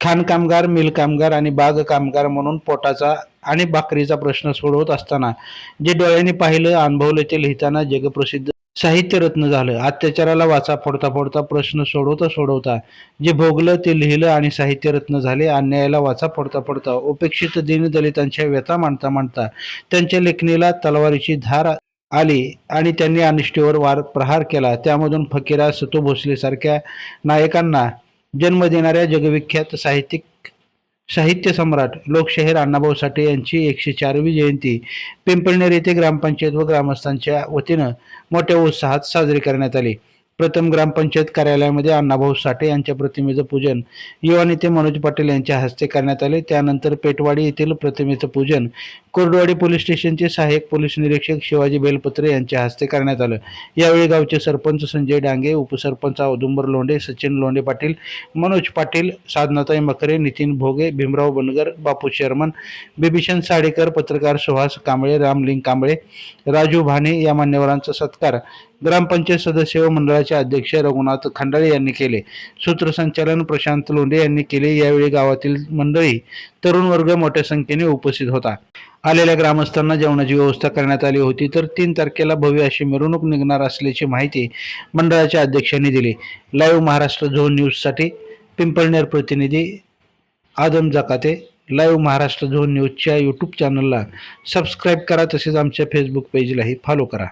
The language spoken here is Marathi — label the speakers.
Speaker 1: खाण कामगार मिल कामगार आणि बाग कामगार म्हणून पोटाचा आणि भाकरीचा प्रश्न सोडवत असताना जे डोळ्यांनी पाहिलं अनुभवलं ते लिहिताना जगप्रसिद्ध साहित्यरत्न झालं. अत्याचाराला वाचा फोडता फोडता प्रश्न सोडवता सोडवता जे भोगलं ते लिहिलं आणि साहित्यरत्न झाले. अन्यायाला वाचा फोडता फोडता उपेक्षित दीनदलितांच्या व्यथा मांडता मांडता त्यांच्या लेखणीला तलवारीची धार आली आणि त्यांनी अनिष्टेवर वार प्रहार केला. त्यामधून फकीरा सतू भोसले सारख्या नायकांना जन्म देणाऱ्या जगविख्यात साहित्यिक साहित्य सम्राट लोकशाहीर अण्णाभाऊ साठे यांची एकशे चारवी जयंती पिंपळनेर येथे ग्रामपंचायत व ग्रामस्थांच्या वतीनं मोठ्या उत्साहात साजरी करण्यात आली. प्रथम ग्रामपंचायत कार्यालयामध्ये अण्णाभाऊ साठे यांच्या प्रतिमेचं पूजन युवा नेते मनोज पाटील यांच्या हस्ते करण्यात आले. त्यानंतर पेटवाडी येथील प्रतिमेचं पूजन कोरडवाडी पोलीस स्टेशनचे सहाय्यक पोलीस निरीक्षक शिवाजी बेलपत्रे यांच्या हस्ते करण्यात आलं. यावेळी गावचे सरपंच संजय डांगे उपसरपंच औदुंबर लोंढे सचिन लोंढे पाटील मनोज पाटील साधनाताई मकरे नितीन भोगे भीमराव बनगर बापू शर्मन बिभीषण साडेकर पत्रकार सुहास कांबळे रामलिंग कांबळे राजू भाने या मान्यवरांचा सत्कार. ग्रामपंचायत सदस्य व मंडळाचे अध्यक्ष रघुनाथ खंडाळे यांनी केले. सूत्रसंचालन प्रशांत लोंढे यांनी केले. यावेळी गावातील मंडळी तरुण वर्ग मोठ्या संख्येने उपस्थित होता. आलेल्या ग्रामस्थांना जेवणाची व्यवस्था करण्यात आली होती. तर तीन तारखेला भव्य अशी मिरवणूक निघणार असल्याची माहिती मंडळाच्या अध्यक्षांनी दिली. लाईव्ह महाराष्ट्र झोन न्यूजसाठी पिंपळनेर प्रतिनिधी आदम जकाते. लाईव्ह महाराष्ट्र झोन न्यूजच्या यूट्यूब चॅनलला सबस्क्राईब करा. तसेच आमच्या फेसबुक पेजलाही फॉलो करा.